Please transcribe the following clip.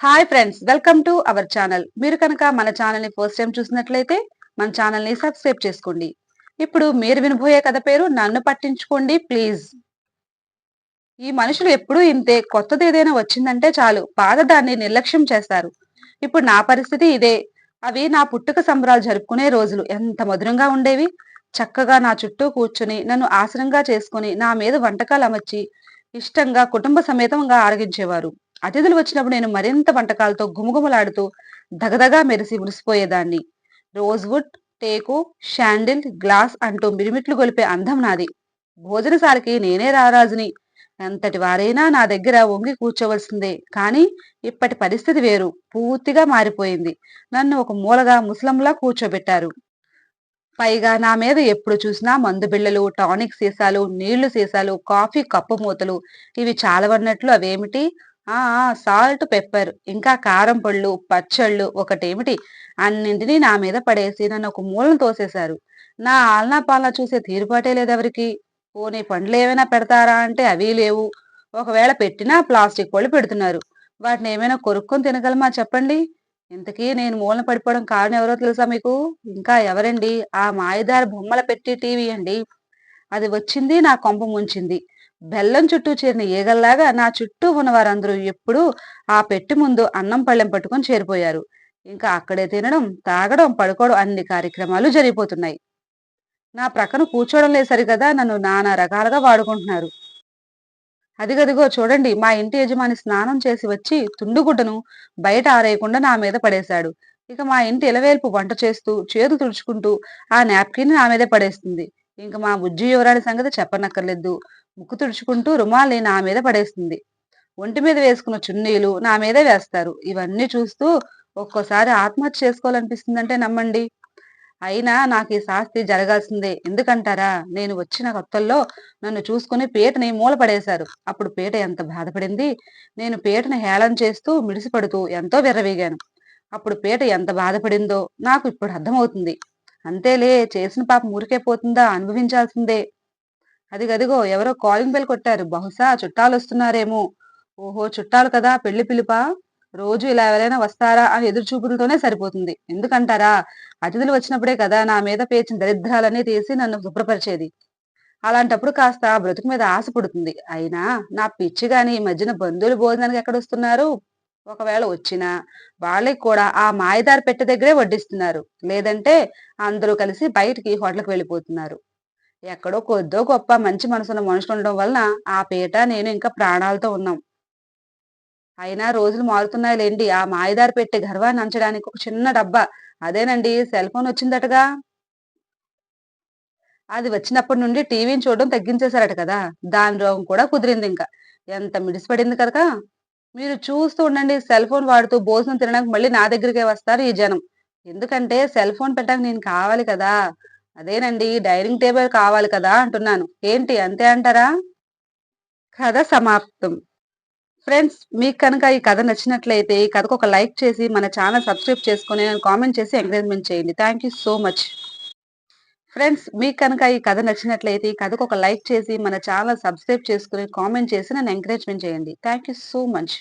Hi friends welcome to our channel మీరు కనుక మన ఛానల్ని ఫస్ట్ టైం చూసినట్లయితే మన ఛానల్ని సబ్స్క్రైబ్ చేసుకోండి. ఇప్పుడు మీరు వినబోయే కథ పేరు నన్ను పట్టించుకోండి ప్లీజ్ ఈ మనుషులు ఎప్పుడూ ఇంతే కొత్తది ఏదైనా వచ్చిందంటే చాలు బాధ దాన్ని నిర్లక్ష్యం చేస్తారు. ఇప్పుడు నా పరిస్థితి ఇదే. అవి నా పుట్టుక సంబరాలు జరుపుకునే రోజులు. ఎంత మధురంగా ఉండేవి. చక్కగా నా చుట్టూ కూర్చుని నన్ను ఆసనంగా చేసుకుని నా మీద వంటకాలు అమర్చి ఇష్టంగా కుటుంబ సమేతంగా ఆరగించేవారు. అతిథులు వచ్చినప్పుడు నేను మరింత వంటకాలతో గుమగుమలాడుతూ దగదగా మెరిసి మురిసిపోయేదాన్ని. రోజ్వుడ్ టేకు షాండిల్ గ్లాస్ అంటూ మిరిమిట్లు గొలిపే అందం నాది. భోజనశాలకి నేనే రారాజుని. ఎంతటి వారైనా నా దగ్గర వంగి కూర్చోవలసిందే. కానీ ఇప్పటి పరిస్థితి వేరు. పూర్తిగా మారిపోయింది. నన్ను ఒక మూలగా ముసలంలా కూర్చోబెట్టారు. పైగా నా మీద ఎప్పుడు చూసినా మందు బిళ్ళలు టానిక్ సీసాలు నీళ్ళు సీసాలు కాఫీ కప్పు మూతలు ఇవి చాలవన్నట్లు అవేమిటి? సాల్ట్ పెప్పర్ ఇంకా కారం పళ్ళు పచ్చళ్ళు ఒకటేమిటి? అన్నింటినీ నా మీద పడేసి నన్ను ఒక మూలను తోసేశారు. నా ఆలనా పాలనా చూసే తీరుపాటే లేదెవరికి పోనీ పండ్లు ఏమైనా పెడతారా అంటే అవి లేవు. ఒకవేళ పెట్టినా ప్లాస్టిక్ పళ్ళు పెడుతున్నారు. వాటిని ఏమైనా కొరుక్కొని తినగలమా చెప్పండి? ఇంతకీ నేను మూలన పడిపోవడం కారణం ఎవరో తెలుసా మీకు? ఇంకా ఎవరండి? ఆ మాయదారి బొమ్మల పెట్టి టీవీ అండి. అది వచ్చింది నా కొంప ముంచింది. బెల్లం చుట్టూ చేరిన ఈగల్లాగా నా చుట్టూ ఉన్న వారందరూ ఎప్పుడూ ఆ పెట్టి ముందు అన్నం పళ్ళెం పట్టుకొని చేరిపోయారు. ఇంకా అక్కడే తినడం తాగడం పడుకోవడం అన్ని కార్యక్రమాలు జరిగిపోతున్నాయి. నా ప్రక్కన కూర్చోవడం లేదు కదా నన్ను నానా రకాలుగా వాడుకుంటున్నారు. అదిగదిగో చూడండి మా ఇంటి యజమాని స్నానం చేసి వచ్చి తుండుగుడ్డను బయట ఆరేయకుండా నా మీద పడేశాడు. ఇక మా ఇంటి ఇలవేల్పు వంట చేస్తూ చేతులు తుడుచుకుంటూ ఆ నాప్కిన్ నా మీదే పడేస్తుంది. ఇంక మా బుజ్జి యువరాణి సంగతి చెప్పనక్కర్లేదు. ముక్కు తుడుచుకుంటూ రుమాల్ని నా మీద పడేస్తుంది. ఒంటి మీద వేసుకున్న చున్నీలు నా మీదే వేస్తారు. ఇవన్నీ చూస్తూ ఒక్కోసారి ఆత్మహత్య చేసుకోవాలనిపిస్తుందంటే నమ్మండి. అయినా నాకు ఈ శాస్తి జరగాల్సిందే. ఎందుకంటారా? నేను వచ్చిన కొత్తల్లో నన్ను చూసుకుని పీటని మూలపడేశారు అప్పుడు పీట ఎంత బాధపడింది. నేను పీటను హేళన చేస్తూ మిడిసిపడుతూ ఎంతో విర్రవీగాను. అప్పుడు పీట ఎంత బాధపడిందో నాకు ఇప్పుడు అర్థమవుతుంది. అంతేలే చేసిన పాప ఊరికే పోతుందా? అనుభవించాల్సిందే. అది గదిగో ఎవరో కాలింగ్ బెల్ కొట్టారు. బహుశా చుట్టాలు వస్తున్నారేమో ఓహో చుట్టాలు కదా పెళ్ళి పిలుపా? రోజు ఇలా ఎవరైనా వస్తారా అని ఎదురు చూపులతోనే సరిపోతుంది. ఎందుకంటారా? అతిథులు వచ్చినప్పుడే కదా నా మీద పేచిన దరిద్రాలన్నీ తీసి నన్ను శుభ్రపరిచేది. అలాంటప్పుడు కాస్త బ్రతుకు మీద ఆశ పుడుతుంది అయినా నా పిచ్చి గాని ఈ మధ్యన బంధువులు భోజనానికి ఎక్కడొస్తున్నారు? ఒకవేళ వచ్చినా వాళ్ళకి కూడా ఆ మాయదారి పెట్టె దగ్గరే వడ్డిస్తున్నారు. లేదంటే అందరూ కలిసి బయటికి హోటల్కి వెళ్ళిపోతున్నారు. ఎక్కడో కొద్దో గొప్ప మంచి మనసున్న మనుషులు ఉండడం వలన ఆ పీట నేను ఇంకా ప్రాణాలతో ఉన్నాం. అయినా రోజులు మారుతున్నాయి లేండి ఆ మాయదారి పెట్టే గర్వాన్ని అంచడానికి ఒక చిన్న డబ్బా. అదేనండి సెల్ ఫోన్ వచ్చిందటగా. అది వచ్చినప్పటి నుండి టీవీని చూడడం తగ్గించేశారట కదా. దాని రోగం కూడా కుదిరింది ఇంకా. ఎంత మిడిసిపడింది కదా మీరు చూస్తూ ఉండండి సెల్ ఫోన్ వాడుతూ భోజనం తినడానికి మళ్ళీ నా దగ్గరికే వస్తారు ఈ జనం. ఎందుకంటే సెల్ ఫోన్ పెట్టడానికి నేను కావాలి కదా. అదేనండి డైనింగ్ టేబుల్ కావాలి కదా అంటున్నాను. ఏంటి అంతే అంటారా? కథ సమాప్తం. ఫ్రెండ్స్ మీకు కనుక ఈ కథ నచ్చినట్లయితే ఈ కథకు ఒక లైక్ చేసి మన ఛానల్ సబ్స్క్రైబ్ చేసుకుని కామెంట్ చేసి ఎంకరేజ్మెంట్ చేయండి. Thank you so much friends మీకు కనుక ఈ కథ నచ్చినట్లయితే ఈ కథకు ఒక లైక్ చేసి మన ఛానల్ సబ్స్క్రైబ్ చేసుకుని కామెంట్ చేసి నన్ను ఎంకరేజ్మెంట్ చేయండి. Thank you so much